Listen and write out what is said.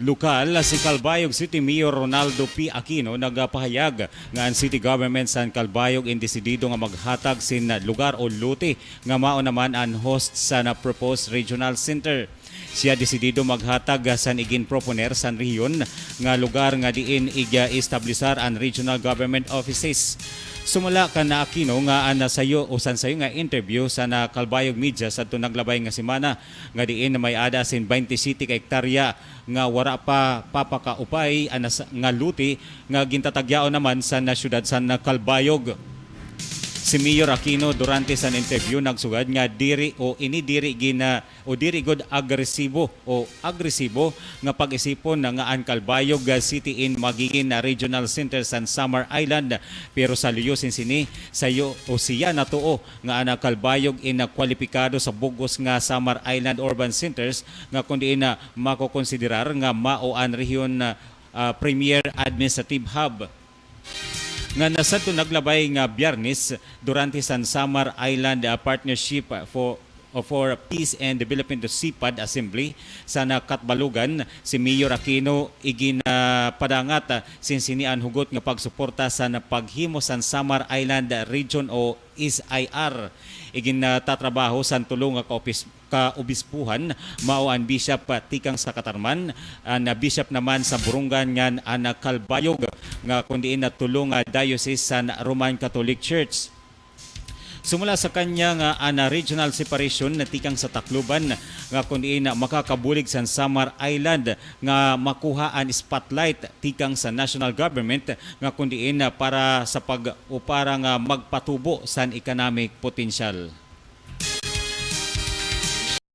Lokal si Calbayog City Mayor Ronaldo P. Aquino nagpahayag nga ang city government sa Calbayog indesidido nga maghatag sin lugar o luti nga mao naman ang host sa na proposed regional center. Siya desidido maghatag sa igin proponer sa rehiyon nga lugar nga diin iga establisar ang regional government offices. Sumula ka na Aquino nga ana sayo o san sayo nga interview sa na Calbayog Media sa tunaglabay nga semana nga diin may ada sin 20 city ka hektarya nga wara pa papakaupay ana nga luti nga gintatagyaon naman sa na syudad sa na Calbayog. Si Mayor Aquino durante sa interview nagsugad nga diri o ini diri gina o diri god agresibo o agresibo nga pag-isipon na nga ang Calbayog uh, City in magiging na regional center sa Summer Island. Pero sa luyusin sini sayo o siya natuo nga ana Calbayog in na kwalipikado sa bugos nga Summer Island urban centers nga kundi na makokonsiderar nga mao ang rehiyon na uh, premier administrative hub nga nasa to naglabay nga biyernes durante San Samar Island uh, Partnership for uh, for Peace and Development of CIPAD Assembly sa Nakatbalugan. Si Mayor Aquino igina padangat uh, sinsinian hugot nga pagsuporta sa paghimo San Samar Island Region o ISIR igin tatrabaho sa tulong nga kaopis kaobispuhan mao ang bishop tikang sa Katarman uh, bishop naman sa Burungan ngan ang uh, Kalbayog nga kundi na tulong uh, diocese sa Roman Catholic Church Sumula sa kanya nga ana regional separation na tikang sa Tacloban nga kundi na makakabulig sa Samar Island nga makuha ang spotlight tikang sa national government nga kundi na para sa pag o para nga magpatubo sa economic potential.